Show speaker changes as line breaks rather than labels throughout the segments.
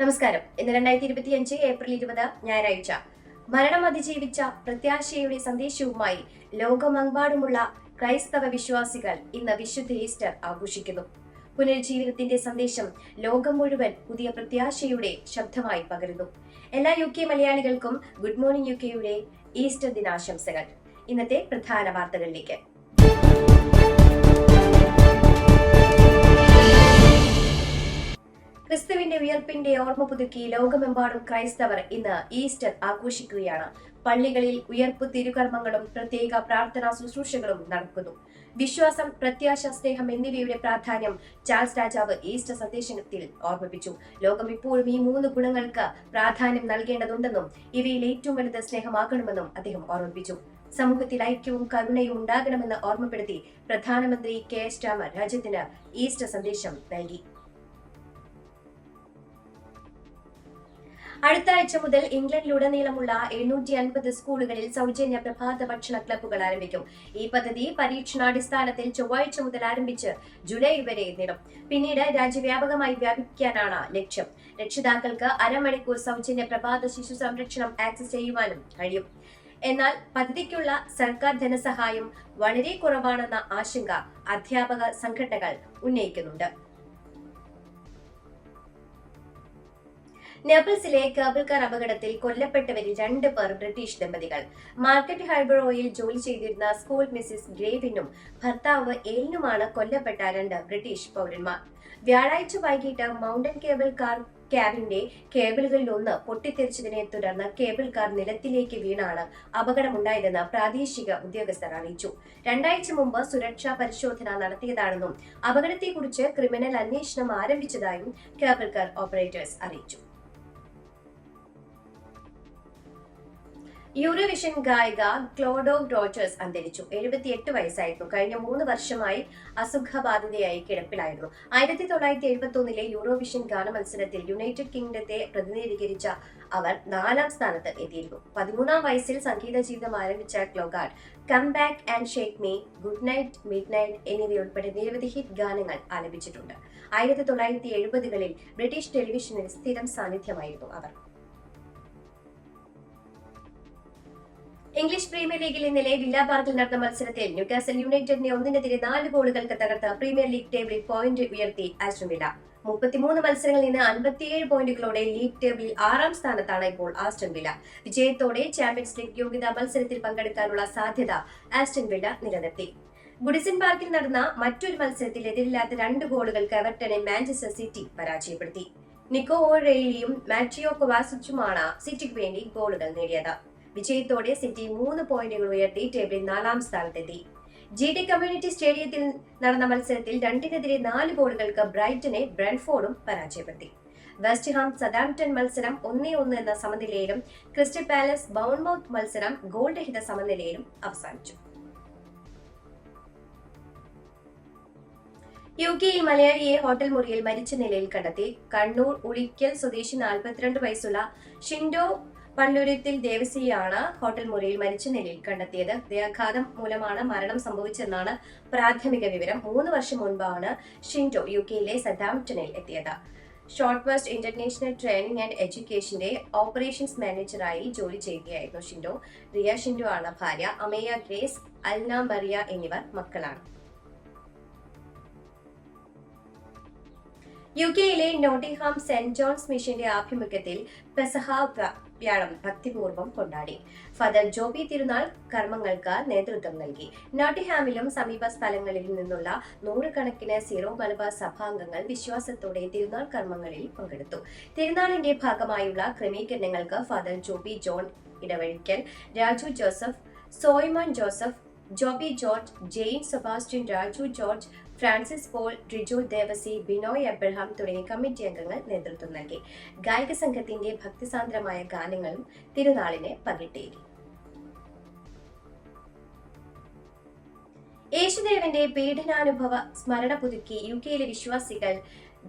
നമസ്കാരം. ഇന്ന് രണ്ടായിരത്തി ഇരുപത്തി അഞ്ച് ഏപ്രിൽ ഇരുപത് ഞായറാഴ്ച. മരണം അതിജീവിച്ച പ്രത്യാശയുടെ സന്ദേശവുമായി ലോകമെമ്പാടുമുള്ള ക്രൈസ്തവ വിശ്വാസികൾ ഇന്ന് വിശുദ്ധ ഈസ്റ്റർ ആഘോഷിക്കുന്നു. പുനരുജ്ജീവനത്തിന്റെ സന്ദേശം ലോകം മുഴുവൻ പുതിയ പ്രത്യാശയുടെ ശബ്ദമായി പകരുന്നു. എല്ലാ യു കെ മലയാളികൾക്കും ഗുഡ് മോർണിംഗ് യു കെയുടെ ഈസ്റ്റർ ദിനാശംസകൾ. ഇന്നത്തെ പ്രധാന വാർത്തകളിലേക്ക്. ഉയർപ്പിന്റെ ഓർമ്മ പുതുക്കി ലോകമെമ്പാടും ക്രൈസ്തവർ ഇന്ന് ഈസ്റ്റർ ആഘോഷിക്കുകയാണ്. പള്ളികളിൽ ഉയർപ്പ് തിരുകർമ്മങ്ങളും പ്രത്യേക പ്രാർത്ഥനാ ശുശ്രൂഷകളും നടക്കുന്നു. വിശ്വാസം പ്രത്യാശ സ്നേഹം എന്നിവയുടെ പ്രാധാന്യം ചാൾസ് രാജാവ് ഈസ്റ്റർ സന്ദേശത്തിൽ ഓർമ്മിപ്പിച്ചു. ലോകം ഇപ്പോഴും ഈ മൂന്ന് ഗുണങ്ങൾക്ക് പ്രാധാന്യം നൽകേണ്ടതുണ്ടെന്നും ഇവയിൽ ഏറ്റവും വലുത് സ്നേഹമാകണമെന്നും അദ്ദേഹം ഓർമ്മിപ്പിച്ചു. സമൂഹത്തിൽ ഐക്യവും കരുണയും ഉണ്ടാകണമെന്ന് ഓർമ്മപ്പെടുത്തി പ്രധാനമന്ത്രി കെ എസ് രാമൻ രാജ്യത്തിന് ഈസ്റ്റർ സന്ദേശം നൽകി. അടുത്ത ആഴ്ച മുതൽ ഇംഗ്ലണ്ടിലുടനീളമുള്ള എഴുന്നൂറ്റി അൻപത് സ്കൂളുകളിൽ സൗജന്യ പ്രഭാത ഭക്ഷണ ക്ലബ്ബുകൾ ആരംഭിക്കും. ഈ പദ്ധതി പരീക്ഷണാടിസ്ഥാനത്തിൽ ചൊവ്വാഴ്ച മുതൽ ആരംഭിച്ച് ജൂലൈ വരെ നീളും. പിന്നീട് രാജ്യവ്യാപകമായി വ്യാപിപ്പിക്കാനാണ് ലക്ഷ്യം. രക്ഷിതാക്കൾക്ക് അരമണിക്കൂർ സൗജന്യ പ്രഭാത ശിശു സംരക്ഷണം ആക്സസ് ചെയ്യുവാനും കഴിയും. എന്നാൽ പദ്ധതിക്കുള്ള സർക്കാർ ധനസഹായം വളരെ കുറവാണെന്ന ആശങ്ക അധ്യാപക സംഘടനകൾ ഉന്നയിക്കുന്നുണ്ട്. നേപ്പിൾസിലെ കേബിൾ കാർ അപകടത്തിൽ കൊല്ലപ്പെട്ടവരിൽ രണ്ട് പേർ ബ്രിട്ടീഷ് ദമ്പതികൾ. മാർക്കറ്റ് ഹൈബറോയിൽ ജോലി ചെയ്തിരുന്ന സ്കൂൾ മിസ്സിസ് ഗ്രേവിനും ഭർത്താവ് എലിനുമാണ് കൊല്ലപ്പെട്ട രണ്ട് ബ്രിട്ടീഷ് പൗരന്മാർ. വ്യാഴാഴ്ച വൈകിട്ട് മൗണ്ടൻ കേബിൾ കാർ ക്യാബിന്റെ കേബിളുകളിൽ ഒന്ന് പൊട്ടിത്തെറിച്ചതിനെ തുടർന്ന് കേബിൾ കാർ നിലത്തിലേക്ക് വീണാണ് അപകടമുണ്ടായതെന്ന് പ്രാദേശിക ഉദ്യോഗസ്ഥർ അറിയിച്ചു. രണ്ടാഴ്ച മുമ്പ് സുരക്ഷാ പരിശോധന നടത്തിയതാണെന്നും അപകടത്തെക്കുറിച്ച് ക്രിമിനൽ അന്വേഷണം ആരംഭിച്ചതായും കേബിൾ കാർ ഓപ്പറേറ്റേഴ്സ് അറിയിച്ചു. യൂറോവിഷൻ ഗായിക ക്ലോഡോ റോജേഴ്സ് അന്തരിച്ചു. എഴുപത്തിയെട്ട് വയസ്സായിരുന്നു. കഴിഞ്ഞ മൂന്ന് വർഷമായി അസുഖബാധിതയായി കിടപ്പിലായിരുന്നു. ആയിരത്തി തൊള്ളായിരത്തി എഴുപത്തി ഒന്നിലെ യൂറോവിഷൻ ഗാന മത്സരത്തിൽ യുണൈറ്റഡ് കിങ്ഡത്തെ പ്രതിനിധീകരിച്ച അവർ നാലാം സ്ഥാനത്ത് എത്തിയിരുന്നു. പതിമൂന്നാം വയസ്സിൽ സംഗീത ജീവിതം ആരംഭിച്ച ക്ലോഗാർഡ് come back and shake me good night midnight എന്നിവയുൾപ്പെടെ നിരവധി ഹിറ്റ് ഗാനങ്ങൾ ആലപിച്ചിട്ടുണ്ട്. ആയിരത്തി തൊള്ളായിരത്തി എഴുപതുകളിൽ ബ്രിട്ടീഷ് ടെലിവിഷനിൽ സ്ഥിരം സാന്നിധ്യമായിരുന്നു അവർ. ഇംഗ്ലീഷ് പ്രീമിയർ ലീഗിൽ ഇന്നലെ വില്ല പാർക്കിൽ നടന്ന മത്സരത്തിൽ ന്യൂകാസൽ യുണൈറ്റഡിനെ ഒന്നിനെതിരെ നാല് ഗോളുകൾക്ക് തകർത്ത് പ്രീമിയർ ലീഗ് ടേബിളിൽ പോയിന്റ് ഉയർത്തി ആസ്റ്റൺ മുപ്പത്തിമൂന്ന് മത്സരങ്ങളിൽ നിന്ന് അൻപത്തിയേഴ് പോയിന്റുകളോടെ ലീഗ് ടേബിളിൽ ആറാം സ്ഥാനത്താണ് ഇപ്പോൾ ആസ്റ്റൺ വിജയത്തോടെ ചാമ്പ്യൻസ് ലീഗ് യോഗ്യതാ മത്സരത്തിൽ പങ്കെടുക്കാനുള്ള സാധ്യത ആസ്റ്റൺ വില്ല നിലനിർത്തി. ഗുഡിസൺ പാർക്കിൽ നടന്ന മറ്റൊരു മത്സരത്തിൽ എതിരില്ലാത്ത രണ്ട് ഗോളുകൾക്ക് എവർട്ടനെ മാഞ്ചസ്റ്റർ സിറ്റി പരാജയപ്പെടുത്തി. നിക്കോ ഓറെയിലിയും മാറ്റിയോ കൊവാസിച്ചുമാണ് സിറ്റിക്ക് വേണ്ടി ഗോളുകൾ നേടിയത്. വിജയത്തോടെ സിറ്റി മൂന്ന് പോയിന്റുകൾ ഉയർത്തി ടേബിളിൽ നാലാം സ്ഥാനത്തെത്തി. ജി ഡി കമ്മ്യൂണിറ്റി സ്റ്റേഡിയത്തിൽ നടന്ന മത്സരത്തിൽ രണ്ടിനെതിരെ നാല് ഗോളുകൾക്ക് ബ്രൈറ്റനെ ബ്രൻഫോർഡും പരാജയപ്പെടുത്തി. വെസ്റ്റ് ഹാം സദാംപ്ടൺ മത്സരം ഒന്നേ ഒന്ന് എന്ന സമനിലയിലും ക്രിസ്റ്റൽ പാലസ് ബൗൺമൌത്ത് മത്സരം ഗോൾ രഹിത സമനിലയിലും അവസാനിച്ചു. യു കെയിൽ മലയാളിയെ ഹോട്ടൽ മുറിയിൽ മരിച്ച നിലയിൽ കണ്ടെത്തി. കണ്ണൂർ ഉളിക്കൽ സ്വദേശി നാൽപ്പത്തിരണ്ട് വയസ്സുള്ള ഷിൻഡോ പള്ളുരത്തിൽ ദേവസിയാണ് ഹോട്ടൽ മുറിയിൽ മരിച്ച നിലയിൽ കണ്ടെത്തിയത്. ഹൃദയാഘാതം മൂലമാണ് മരണം സംഭവിച്ചെന്നാണ് പ്രാഥമിക വിവരം. മൂന്ന് വർഷം മുൻപാണ് ഷിൻഡോ യു കെയിലെ സദാംപ്ടണിൽ എത്തിയത്. Short west international training and എഡ്യൂക്കേഷന്റെ operations മാനേജറായി ജോലി ചെയ്യുകയായിരുന്നു ഷിൻഡോ റിയ ഷിൻഡോ ആണ് ഭാര്യ. അമേയ ഗ്രേസ് അൽന മറിയ എന്നിവർ മക്കളാണ്. യു കെയിലെ നോട്ടിംഗ്ഹാം സെന്റ് ജോൺസ് മിഷന്റെ ആഭിമുഖ്യത്തിൽ പെസഹ വ്യാഴം ഭക്തിപൂർവം കൊണ്ടാടി. ഫാദർ ജോബി തിരുനാൾ കർമ്മങ്ങൾക്ക് നേതൃത്വം നൽകി. നോട്ടിഹാമിലും സമീപ സ്ഥലങ്ങളിൽ നിന്നുള്ള നൂറുകണക്കിന് സീറോ മലബാർ സഭാംഗങ്ങൾ വിശ്വാസത്തോടെ തിരുനാൾ കർമ്മങ്ങളിൽ പങ്കെടുത്തു. തിരുനാളിന്റെ ഭാഗമായുള്ള ക്രമീകരണങ്ങൾക്ക് father Joby John Edavazhikkal Raju Joseph Soyman Joseph Joby George Jain Sebastian Raju George Francis Paul Riju Devasi Binoy Abraham തുടങ്ങിയ കമ്മിറ്റി അംഗങ്ങൾ നേതൃത്വം നൽകി. ഗായിക സംഘത്തിന്റെ ഭക്തിസാന്ദ്രമായ ഗാനങ്ങളും തിരുനാളിനെ പകിട്ടേകി. യേശുദേവന്റെ പീഡനാനുഭവ സ്മരണ പുതുക്കി യു കെയിലെ വിശ്വാസികൾ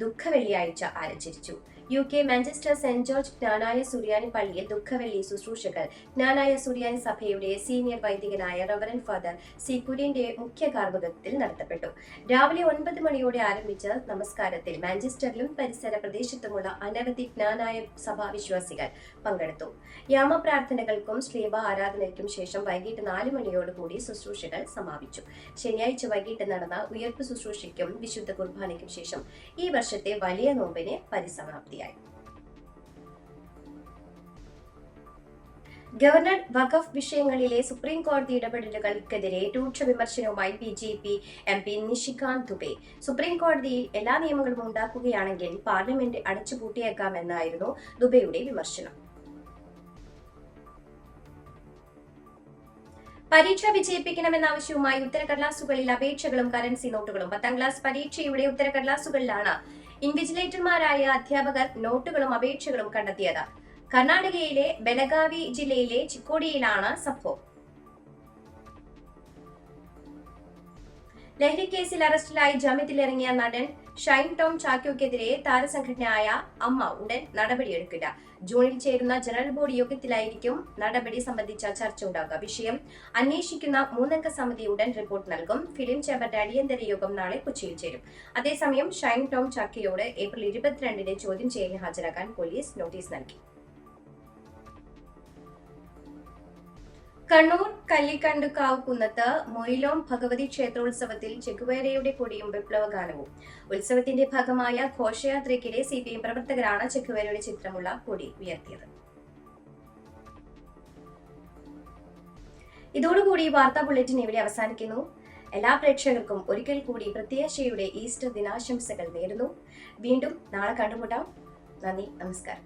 ദുഃഖവെള്ളിയാഴ്ച ആരംഭിച്ചു. U K Manchester Saint George Knanaya സുറിയാനി പള്ളിയിൽ ദുഃഖവെള്ളി ശുശ്രൂഷകൾ. ജ്ഞാനായ സുറിയാനി സഭയുടെ സീനിയർ വൈദികനായ റവറൻ ഫാദർ സി കുര്യന്റെ മുഖ്യ കാർമ്മികത്തിൽ നടത്തപ്പെട്ടു. രാവിലെ ഒൻപത് മണിയോടെ ആരംഭിച്ച നമസ്കാരത്തിൽ മാഞ്ചസ്റ്ററിലും പരിസര പ്രദേശത്തുമുള്ള അനവധി ജ്ഞാനായ സഭാ വിശ്വാസികൾ പങ്കെടുത്തു. യാമപ്രാർത്ഥനകൾക്കും ശ്രീബ ആരാധനയ്ക്കും ശേഷം വൈകിട്ട് നാല് മണിയോടുകൂടി ശുശ്രൂഷകൾ സമാപിച്ചു. ശനിയാഴ്ച വൈകിട്ട് നടന്ന ഉയർപ്പ് ശുശ്രൂഷയ്ക്കും വിശുദ്ധ കുർബാനയ്ക്കും ശേഷം ഈ വർഷത്തെ വലിയ നോമ്പിന് പരിസമാപ്തിയായി. ഗവർണർ വഖഫ് വിഷയങ്ങളിലെ സുപ്രീം കോടതി ഇടപെടലുകൾക്കെതിരെ രൂക്ഷ വിമർശനവുമായി B J P M P Nishikant Dubey supreme കോടതിയിൽ എല്ലാ നിയമങ്ങളും ഉണ്ടാക്കുകയാണെങ്കിൽ പാർലമെന്റ് അടച്ചുപൂട്ടിയേക്കാമെന്നായിരുന്നു ദുബെയുടെ വിമർശനം. പരീക്ഷ വിജയിപ്പിക്കണമെന്ന ആവശ്യവുമായി ഉത്തരക്കടലാസുകളിൽ അപേക്ഷകളും കറൻസി നോട്ടുകളും. പത്താം ക്ലാസ് പരീക്ഷയുടെ ഉത്തരക്കടലാസുകളിലാണ് ഇൻവിജിലേറ്റർമാരായ അധ്യാപകർ നോട്ടുകളും അപേക്ഷകളും കണ്ടെത്തിയത്. കർണാടകയിലെ ബെലഗാവി ജില്ലയിലെ ചിക്കോടിയിലാണ് സംഭവം. ലഹരി കേസിൽ അറസ്റ്റിലായി ജാമ്യത്തിലിറങ്ങിയ നടൻ ഷൈൻ ടോം ചാക്കോക്കെതിരെ താരസംഘടനയായ അമ്മ ഉടൻ നടപടിയെടുക്കില്ല. ജൂണിൽ ചേരുന്ന ജനറൽ ബോർഡ് യോഗത്തിലായിരിക്കും നടപടി സംബന്ധിച്ച ചർച്ച ഉണ്ടാകുക വിഷയം അന്വേഷിക്കുന്ന മൂന്നംഗ സമിതി ഉടൻ റിപ്പോർട്ട് നൽകും. ഫിലിം ചേംബറിന്റെ അടിയന്തര യോഗം നാളെ കൊച്ചിയിൽ ചേരും. അതേസമയം ഷൈൻ ടോം ചാക്കയോട് ഏപ്രിൽ ഇരുപത്തിരണ്ടിന് ചോദ്യം ചെയ്യലിന് ഹാജരാക്കാൻ പോലീസ് നോട്ടീസ് നൽകി. കണ്ണൂർ കല്ലിക്കണ്ടുകാവ് കുന്നത്ത് മൊയിലോം ഭഗവതി ക്ഷേത്രോത്സവത്തിൽ ചെക്കുവേരയുടെ കൊടിയും വിപ്ലവഗാനവും. ഉത്സവത്തിന്റെ ഭാഗമായ ഘോഷയാത്രയ്ക്കിടെ സി പി എം പ്രവർത്തകരാണ് ചെക്കുവേരയുടെ ചിത്രമുള്ള കൊടി ഉയർത്തിയത്. ഇതോടുകൂടി വാർത്താ ബുള്ളറ്റിൻ ഇവിടെ അവസാനിക്കുന്നു. എല്ലാ പ്രേക്ഷകർക്കും ഒരിക്കൽ കൂടി പ്രത്യാശയുടെ ഈസ്റ്റർ ദിനാശംസകൾ നേരുന്നു. വീണ്ടും നാളെ കണ്ടുമുട്ടാം. നന്ദി നമസ്കാരം.